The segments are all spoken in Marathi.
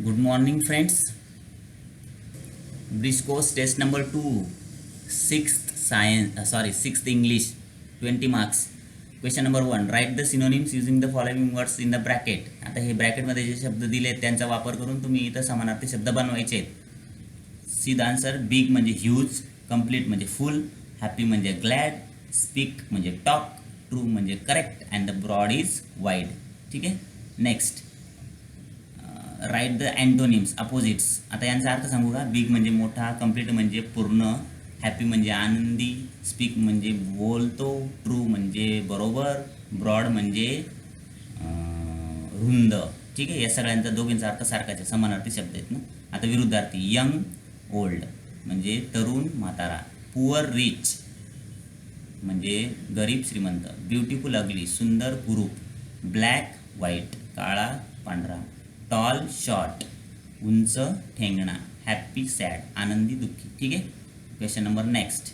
Good morning friends ब्रिस्कोस test number two six science sorry six English twenty marks question number one write the synonyms using the following words in the bracket आता हे ब्रॅकेटमध्ये जे शब्द दिले त्यांचा वापर करून तुम्ही इथं समानार्थी शब्द बनवायचे सी द आन्सर बिग म्हणजे ह्यूज कंप्लीट म्हणजे फुल हॅपी म्हणजे ग्लॅड स्पीक म्हणजे टॉक ट्रू म्हणजे correct and the broad is wide ठीक आहे? Next write the antonyms opposites आता यांचा अर्थ सांगू का? बिग म्हणजे मोठा कंप्लीट म्हणजे पूर्ण हॅपी म्हणजे आनंदी स्पीक म्हणजे बोलतो ट्रू म्हणजे बरोबर ब्रॉड म्हणजे रुंद. ठीक आहे? या सगळ्यांचा दोघींचा अर्थ सारखाच आहे. समानार्थी शब्द आहेत ना? आता विरुद्धार्थी यंग ओल्ड म्हणजे तरुण म्हातारा. पुअर रिच म्हणजे गरीब श्रीमंत. ब्युटिफुल अगली सुंदर कुरूप. ब्लॅक व्हाईट काळा पांढरा. टॉल शॉर्ट उंच ठेंगणा हॅप्पी सॅड आनंदी दुःखी. ठीक आहे? Question number next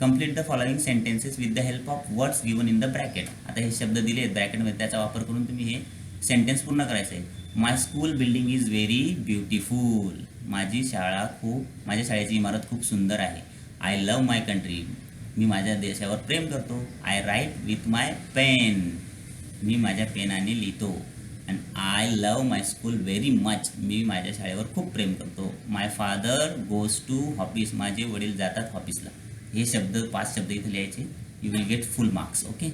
complete the following sentences with the help of words given in the bracket आता हे शब्द दिले आहेत ब्रॅकेटमध्ये त्याचा वापर करून तुम्ही हे सेंटेन्स पूर्ण करायचं आहे my school building is very beautiful माझी शाळा खूप माझ्या शाळेची इमारत खूप सुंदर आहे. आय लव माय कंट्री मी माझ्या देशावर प्रेम करतो. I write with my pen मी माझ्या पेनाने लिहितो. And I love my school very much मी माझ्या शाळेवर खूप प्रेम करतो. My father goes to office माझे वडील जातात ऑफिसला हे शब्द पाच शब्द इथे लिहायचे. You will get full marks okay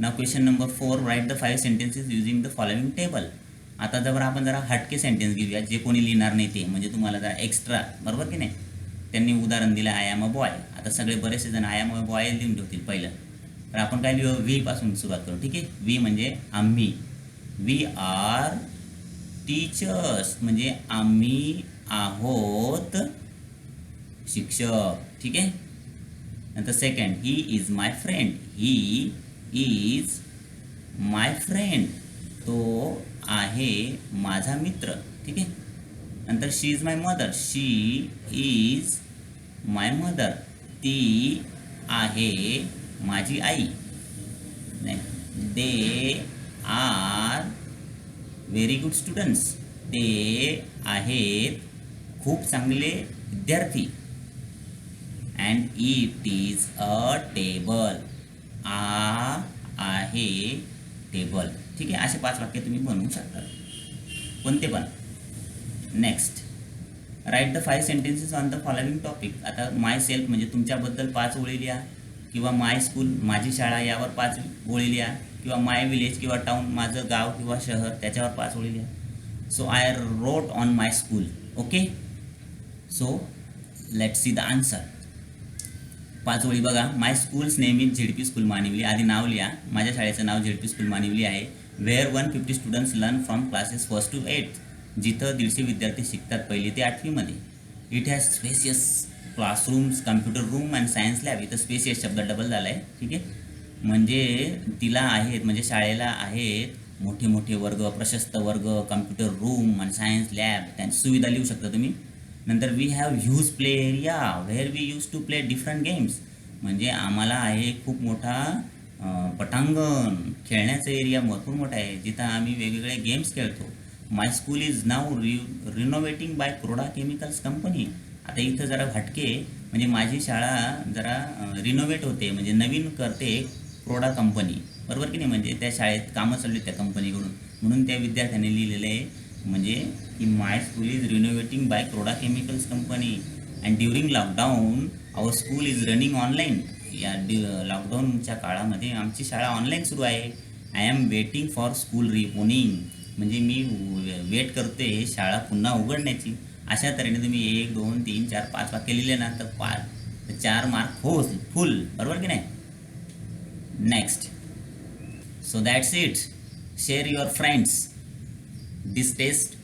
ना question number four write the five sentences using the following table आता जर आपण जरा हटके सेंटेन्स घेऊया. जे कोणी लिहिणार नाही ते. म्हणजे तुम्हाला जरा एक्स्ट्रा बरोबर की नाही? त्यांनी उदाहरण दिलं आय एम अ बॉय आता सगळे बरेचसे जण आय एम अ बॉय लिहून ठेवतील पहिलं. तर आपण काय लिहू? व्ही पासून सुरुवात करू ठीक आहे? व्ही म्हणजे आम्ही. वी आर टीचर्स म्हणजे आम्ही आहोत शिक्षक. ठीक आहे? नंतर second he is my friend he is my friend तो आहे माझा मित्र. ठीक आहे? नंतर she is my mother she is my mother ती आहे माझी आई. They are very good students ते आहेत खूप चांगले विद्यार्थी. And it is a table आ आहे टेबल ठीक आहे? असे पाच वाक्य तुम्ही बनवू शकता. कोणते पण? Next write the five sentences on the following topic आता माय सेल्फ म्हणजे तुमच्याबद्दल पाच ओळी लिहा. किंवा माय स्कूल माझी शाळा यावर पाच ओळी लिहा. किंवा माय विलेज किंवा टाउन माझं गाव किंवा शहर त्याच्यावर पाच ओळी लिहा so I wrote on my school okay so let see the answer पाच ओळी बघा. माय स्कूल्स नेहमी झेडपी स्कूल मानिवली आधी नाव लिहा. माझ्या शाळेचं नाव झेडपी स्कूल मानिवली आहे. Where one fifty students learn from classes first to eight जिथं दीडशे विद्यार्थी शिकतात पहिली ते आठवीमध्ये. It has spacious classrooms computer room and science lab इथं स्पेसियस शब्द डबल झाला आहे ठीक आहे? म्हणजे तिला आहेत म्हणजे शाळेला आहेत मोठे मोठे वर्ग प्रशस्त वर्ग कम्प्युटर रूम आणि सायन्स लॅब त्यांची सुविधा लिहू शकता तुम्ही. नंतर we have huge play area where we use to play different games म्हणजे आम्हाला आहे खूप मोठा पटांगण खेळण्याचा एरिया भरपूर मोठा आहे जिथं आम्ही वेगवेगळे गेम्स खेळतो. माय स्कूल इज नाव रि renovating by Croda chemicals company आता इथं जरा भटके म्हणजे माझी शाळा जरा रिनोव्हेट होते म्हणजे नवीन करते. क्रोडा कंपनी बरोबर की नाही? म्हणजे त्या शाळेत कामं चालली आहेत त्या कंपनीकडून म्हणून त्या विद्यार्थ्यांनी लिहिलेलं आहे म्हणजे की my school is renovating by Croda chemicals company and during lockdown our school is running online या ड्यु लॉकडाऊनच्या काळामध्ये आमची शाळा ऑनलाईन सुरू आहे. I am waiting for school reopening म्हणजे मी वेट करते शाळा पुन्हा उघडण्याची. अशा तऱ्हेने तुम्ही एक दोन तीन चार पाच वाक्य लिहिले ना तर पाच चार मार्क हो फुल बरोबर की नाही? next. So that's it. Share your friends. This test